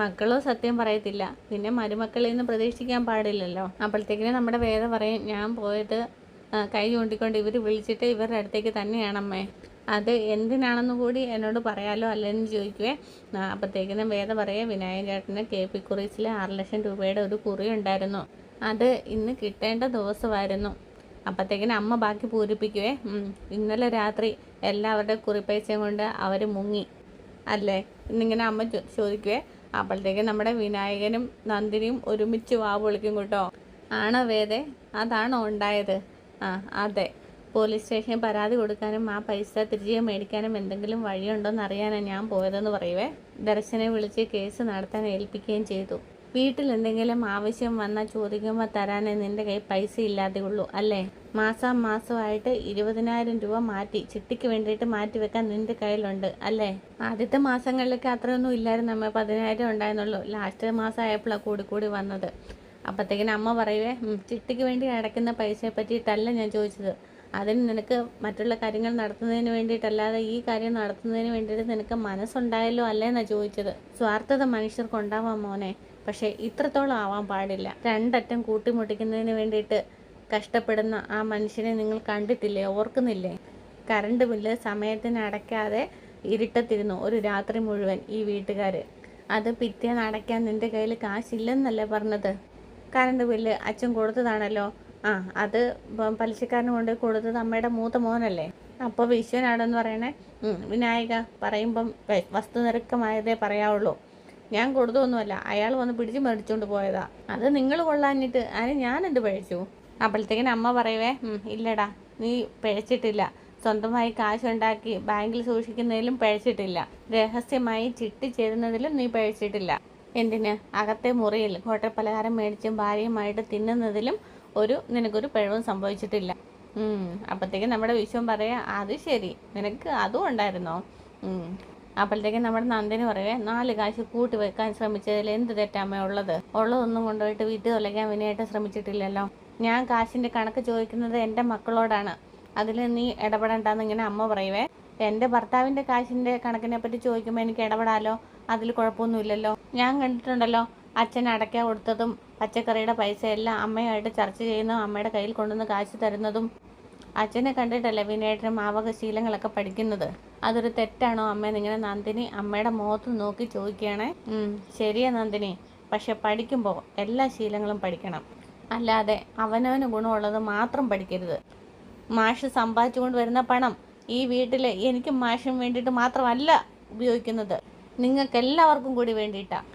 മക്കളോ സത്യം പറയത്തില്ല. പിന്നെ മരുമക്കളിൽ നിന്ന് പ്രതീക്ഷിക്കാൻ പാടില്ലല്ലോ. അപ്പോഴത്തേക്കിനും നമ്മുടെ വേദ പറയും ഞാൻ പോയിട്ട് കൈ ചൂണ്ടിക്കൊണ്ട് ഇവർ വിളിച്ചിട്ട് ഇവരുടെ അടുത്തേക്ക് തന്നെയാണമ്മേ. അത് എന്തിനാണെന്ന് കൂടി എന്നോട് പറയാലോ അല്ലെന്ന് ചോദിക്കുവേ. അപ്പോഴത്തേക്കിനും വേദ പറയേ വിനായക ചേട്ടന് കെ പി കുറീസിൽ ആറ് ലക്ഷം രൂപയുടെ ഒരു കുറി ഉണ്ടായിരുന്നു. അത് ഇന്ന് കിട്ടേണ്ട ദിവസമായിരുന്നു. അപ്പോഴത്തേക്കിനും അമ്മ ബാക്കി പൂരിപ്പിക്കുവേ. ഇന്നലെ രാത്രി എല്ലാവരുടെ കുറിപ്പൈസയും കൊണ്ട് അവർ മുങ്ങി. അല്ലേ? എന്നിങ്ങനെ അമ്മ ചോദിക്കുവേ. അപ്പോഴത്തേക്കും നമ്മുടെ വിനായകനും നന്ദിനിയും ഒരുമിച്ച് വാ പൊളിക്കും കേട്ടോ. ആണോ വേദെ? അതാണോ ഉണ്ടായത്? ആ അതെ. പോലീസ് സ്റ്റേഷനിൽ പരാതി കൊടുക്കാനും ആ പൈസ തിരികെ മേടിക്കാനും എന്തെങ്കിലും വഴിയുണ്ടോയെന്ന് അറിയാനാണ് ഞാൻ പോയതെന്ന് പറയുവേ. ദർശനെ വിളിച്ച് കേസ് നടത്താൻ ഏൽപ്പിക്കുകയും ചെയ്തു. വീട്ടിൽ എന്തെങ്കിലും ആവശ്യം വന്നാൽ ചോദിക്കുമ്പോൾ തരാനേ നിന്റെ കൈ പൈസ ഇല്ലാതെ ഉള്ളൂ അല്ലേ? മാസം മാസമായിട്ട് ഇരുപതിനായിരം രൂപ മാറ്റി ചിട്ടിക്ക് വേണ്ടിയിട്ട് മാറ്റി വെക്കാൻ നിന്റെ കയ്യിലുണ്ട് അല്ലേ? ആദ്യത്തെ മാസങ്ങളിലൊക്കെ അത്രയൊന്നും ഇല്ലായിരുന്നു അമ്മ പതിനായിരം ഉണ്ടായിരുന്നുള്ളൂ. ലാസ്റ്റ് മാസം ആയപ്പോഴാണ് കൂടി കൂടി വന്നത്. അപ്പോഴത്തേക്കിനും അമ്മ പറയുവേ ചിട്ടിക്ക് വേണ്ടി അടയ്ക്കുന്ന പൈസയെ പറ്റിയിട്ടല്ല ഞാൻ ചോദിച്ചത്. അതിന് നിനക്ക് മറ്റുള്ള കാര്യങ്ങൾ നടത്തുന്നതിന് വേണ്ടിയിട്ടല്ലാതെ ഈ കാര്യം നടത്തുന്നതിന് വേണ്ടിയിട്ട് നിനക്ക് മനസ്സുണ്ടായല്ലോ അല്ലേന്നാ ചോദിച്ചത്. സ്വാർത്ഥത മനുഷ്യർക്ക് ഉണ്ടാവാം മോനെ. പക്ഷേ ഇത്രത്തോളം ആവാൻ പാടില്ല. രണ്ടറ്റം കൂട്ടിമുട്ടിക്കുന്നതിന് വേണ്ടിയിട്ട് കഷ്ടപ്പെടുന്ന ആ മനുഷ്യനെ നിങ്ങൾ കണ്ടിട്ടില്ലേ? ഓർക്കുന്നില്ലേ? കറണ്ട് ബില്ല് സമയത്തിന് അടയ്ക്കാതെ ഇരുട്ടത്തിരുന്നു ഒരു രാത്രി മുഴുവൻ ഈ വീട്ടുകാർ അത് പിറ്റേന്ന് അടയ്ക്കാൻ നിന്റെ കയ്യിൽ കാശില്ലെന്നല്ലേ പറഞ്ഞത്? കറണ്ട് ബില്ല് അച്ഛൻ കൊടുത്തതാണല്ലോ. ആ അത് പലിശക്കാരന് കൊണ്ട് കൊടുത്തത് അമ്മയുടെ മൂത്ത മോനല്ലേ? അപ്പോൾ വിശ്വനാണെന്ന് പറയണേ വിനായക പറയുമ്പം വസ്തു വസ്തുനിരക്കമായതേ പറയാവുള്ളൂ. ഞാൻ കൊടുത്തൊന്നുമല്ല അയാൾ വന്ന് പിടിച്ച് മേടിച്ചുകൊണ്ട് പോയതാ. അത് നിങ്ങൾ കൊള്ളാഞ്ഞിട്ട് അതിന് ഞാൻ എന്ത് പഴിച്ചു അപ്പോഴത്തേക്കിന് അമ്മ പറയുവേ ഇല്ലടാ നീ പിഴച്ചിട്ടില്ല സ്വന്തമായി കാശുണ്ടാക്കി ബാങ്കിൽ സൂക്ഷിക്കുന്നതിലും പിഴച്ചിട്ടില്ല രഹസ്യമായി ചിട്ടി ചേരുന്നതിലും നീ പിഴച്ചിട്ടില്ല എന്തിന്? അകത്തെ മുറിയിൽ ഹോട്ടൽ പലഹാരം മേടിച്ചും ഭാര്യയുമായിട്ട് തിന്നുന്നതിലും ഒരു നിനക്കൊരു പിഴവും സംഭവിച്ചിട്ടില്ല. അപ്പോഴത്തേക്കും നമ്മുടെ വിശ്വം പറയാ അത് ശരി നിനക്ക് അതും ഉണ്ടായിരുന്നോ. അപ്പോഴത്തേക്കും നമ്മുടെ നന്ദിനി പറയുവേ നാല് കാശ് കൂട്ടി വെക്കാൻ ശ്രമിച്ചതിൽ എന്ത് തെറ്റാമേ ഉള്ളത്? ഉള്ളതൊന്നും കൊണ്ടുപോയിട്ട് വീട്ടിൽ തൊലയ്ക്കാൻ വിനയായിട്ട് ശ്രമിച്ചിട്ടില്ലല്ലോ. ഞാൻ കാശിന്റെ കണക്ക് ചോദിക്കുന്നത് എന്റെ മക്കളോടാണ്. അതിൽ നീ ഇടപെടണ്ടെന്ന് ഇങ്ങനെ അമ്മ പറയുവേ എന്റെ ഭർത്താവിന്റെ കാശിന്റെ കണക്കിനെ പറ്റി ചോദിക്കുമ്പോൾ എനിക്ക് ഇടപെടാലോ? അതിൽ കുഴപ്പമൊന്നുമില്ലല്ലോ. ഞാൻ കണ്ടിട്ടുണ്ടല്ലോ അച്ഛൻ അടയ്ക്ക കൊടുത്തതും പച്ചക്കറിയുടെ പൈസയെല്ലാം എല്ലാം അമ്മയുമായിട്ട് ചർച്ച ചെയ്യുന്നതും അമ്മയുടെ കയ്യിൽ കൊണ്ടുവന്ന് കാശ് തരുന്നതും അച്ഛനെ കണ്ടിട്ടല്ലേ വിനേട്ടനും മാവക ശീലങ്ങളൊക്കെ പഠിക്കുന്നത്? അതൊരു തെറ്റാണോ അമ്മ ഇങ്ങനെ നന്ദിനി അമ്മയുടെ മുഖത്ത് നോക്കി ചോദിക്കുകയാണേ. ശരിയാ നന്ദിനി. പക്ഷെ പഠിക്കുമ്പോൾ എല്ലാ ശീലങ്ങളും പഠിക്കണം. അല്ലാതെ അവനവന് ഗുണമുള്ളത് മാത്രം പഠിക്കരുത്. മാഷ് സമ്പാദിച്ചുകൊണ്ട് വരുന്ന പണം ഈ വീട്ടിൽ എനിക്കും മാഷിനും വേണ്ടിയിട്ട് മാത്രമല്ല ഉപയോഗിക്കുന്നത്. നിങ്ങൾക്ക് എല്ലാവർക്കും കൂടി വേണ്ടിയിട്ടാണ്